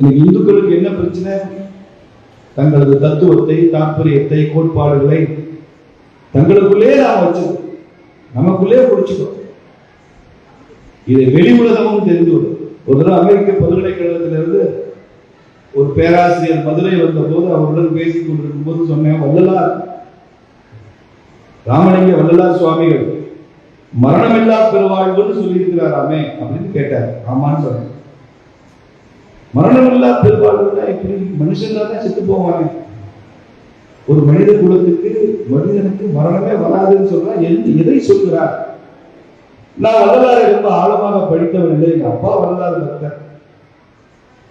இன்னைக்கு இந்துக்களுக்கு என்ன பிரச்சனை? தங்களது தத்துவத்தை தாற்பயத்தை கோட்பாடுகளை தங்களுக்குள்ளே நாம் வச்சிருக்கோம் நமக்குள்ளே குடிச்சுக்கோ இதை வெளி உலகமும் தெரிந்து ஒரு தடவை அமெரிக்க பல்கலைக்கழகத்திலிருந்து ஒரு பேராசிரியர் மதுரை வந்த போது அவருடன் பேசிக் கொண்டிருக்கும் போது சொன்னேன் வள்ளலார் ராமலிங்க வள்ளலார் சுவாமிகள் மரணமில்லா பெருவாழ்வுன்னு சொல்லியிருக்கிறாராமே அப்படின்னு கேட்டார். ஆமான்னு சொன்னேன். மரணமில்லா பெருவாழ்வுனா எப்படி? மனுஷன் தான் செத்து போவாங்க ஒரு மனித குலத்துக்கு மனிதனுக்கு மரணமே வராதுன்னு சொன்னா எந்த எதை சொல்கிறார்? நான் வரலாறு ரொம்ப ஆழமாக படித்தவன் இல்லை. எங்க அப்பா வரலாறு பக்தர்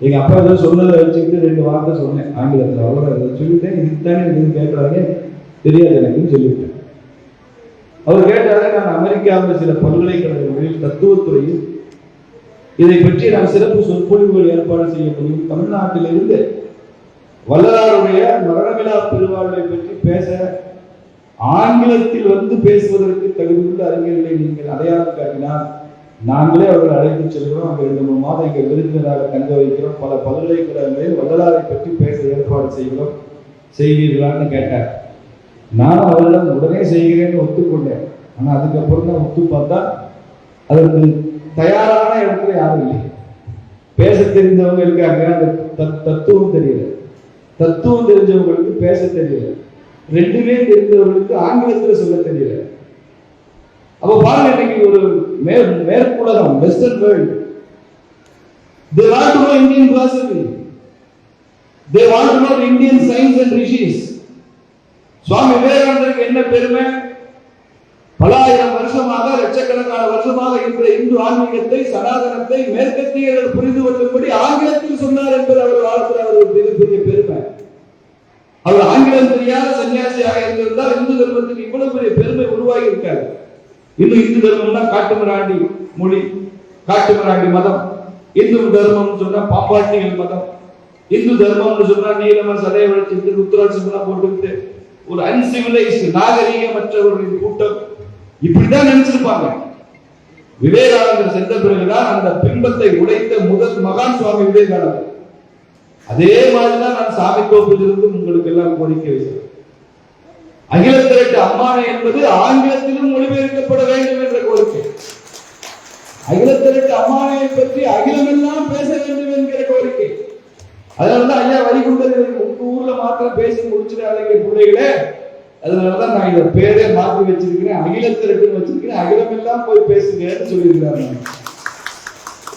எங்க அப்பா ஏதோ சொன்னதை வச்சுக்கிட்டு ரெண்டு வார்த்தை சொன்னேன். ஆங்கிலத்தில் வள்ளலார் சொல்லிட்டேன். இதுதானே தானே எதுவும் கேட்கறாங்க? தெரியாது எனக்குன்னு சொல்லிவிட்டேன். அவர் கேட்டாரு நான் அமெரிக்காவில் சில பல்கலைக்கழகங்களில் தத்துவத்துறையில் இதை பற்றி நான் சிறப்பு சொற்பொழிவுகள் ஏற்பாடு செய்ய முடியும் தமிழ்நாட்டிலிருந்து வள்ளலாருடைய மரணமிலா பெருவாழ்வை பற்றி பேச ஆங்கிலத்தில் வந்து பேசுவதற்கு தகுதியுள்ள அறிஞர்களை நீங்கள் அடையாளம் காட்டினால் நாங்களே அவர்கள் அழைத்து செல்கிறோம். அங்கே ரெண்டு மூணு மாதம் இங்கே விருந்தினராக தங்க வைக்கிறோம். பல பல்கலைக்கழகங்களில் வள்ளலாரை பற்றி பேச ஏற்பாடு செய்கிறோம். செய்வீர்களான்னு கேட்டார். நானும் அவரிடம் உடனே செய்கிறேன்னு ஒத்துக்கொண்டேன். ஆனால் அதுக்கப்புறம் தான் ஒத்து பார்த்தா அதற்கு தயாரான இடத்துல யாரும் இல்லை. பேச தெரிந்தவங்க இருக்காங்க அந்த தத்- தத்துவம் தெரியல. தத்துவம் தெரிஞ்சவங்களுக்கு பேச தெரியல. ரெண்டுமே தெரிந்தவர்களுக்கு ஆங்கிலத்துல சொல்ல தெரியல. அப்ப பாருங்க இன்னைக்கு ஒரு மேற் மேற்குலகம் western world they want to know Indian philosophy. They want to know Indian science and rishis Swami விவேகானந்தருக்கு என்ன பெருமை? பல ஆயிரம் வருஷமாக லட்சக்கணக்கான வருஷமாக இருக்கிற இந்து ஆன்மீகத்தை சனாதனத்தை மேற்கத்தியர்கள் புரிந்து கொள்ளும்படி ஆங்கிலத்தில் சொன்னார் என்பது அவர் வாழ்க்கையில் அவர் மிகப்பெரிய பெருமை. அவர் ஆங்கிலம் தெரியாத சன்னியாசியாக இருந்திருந்தால் இந்து தர்மத்துக்கு இவ்வளவு பெரிய பெருமை உருவாகி இருக்காரு இன்னும் இந்து தர்மம்னா காட்டுமிராண்டி மொழி காட்டுமிராண்டி மதம். இந்து தர்மம்னு சொன்னா பாப்பாட்டிகள் மதம். இந்து தர்மம்னு சொன்னா நீளமா சதையை வளைச்சுட்டு ருத்ராட்சம்லாம் போட்டுக்கிட்டு ஒரு அன்சிவிலைஸ்டு நாகரீகமற்றவர்களின் கூட்டம். இப்படிதான் நினைச்சிருப்பாங்க. விவேகானந்தர் சென்ற பிறகுதான் அந்த பிம்பத்தை உடைத்த முதல் மகான் சுவாமி விவேகானந்தர். அதே மாதிரிதான் நான் சாமி கோப்பிலிருந்து உங்களுக்கு எல்லாம் கோரிக்கை வைக்கிறேன். அகில திரட்டு அம்மானை என்பது ஆங்கிலத்திலும் மொழிபெயர்க்கப்பட வேண்டும் என்ற கோரிக்கை. அகில திரட்டு அம்மானையை பற்றி அகிலமெல்லாம் பேச வேண்டும் என்கிற கோரிக்கை. அதனாலதான் ஐயா வைகுண்டர் உங்க ஊர்ல மாத்திரம் பேசி முடிச்சிடாதீங்க பிள்ளைகளே. அதனாலதான் நான் இதை பேரே மாத்தி வச்சிருக்கிறேன் அகில வச்சிருக்கிறேன் வச்சிருக்கிறேன் அகிலமெல்லாம் போய் பேசுங்கன்னு சொல்லியிருக்கிறாங்க.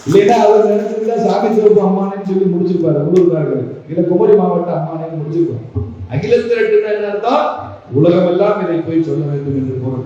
இல்லைன்னா அவர் நினைச்சிருந்தா சாமி சிவப்பு அம்மானேன்னு சொல்லி முடிச்சிருப்பாரு உள்ளூர்காரர்கள் இல்ல குமரி மாவட்ட அம்மானேன்னு முடிச்சிருப்பாரு. அகிலத்திரட்டுன்னு என்ன அர்த்தம்? உலகம் எல்லாம் இதை போய் சொல்ல வேண்டும் என்று பொருள்.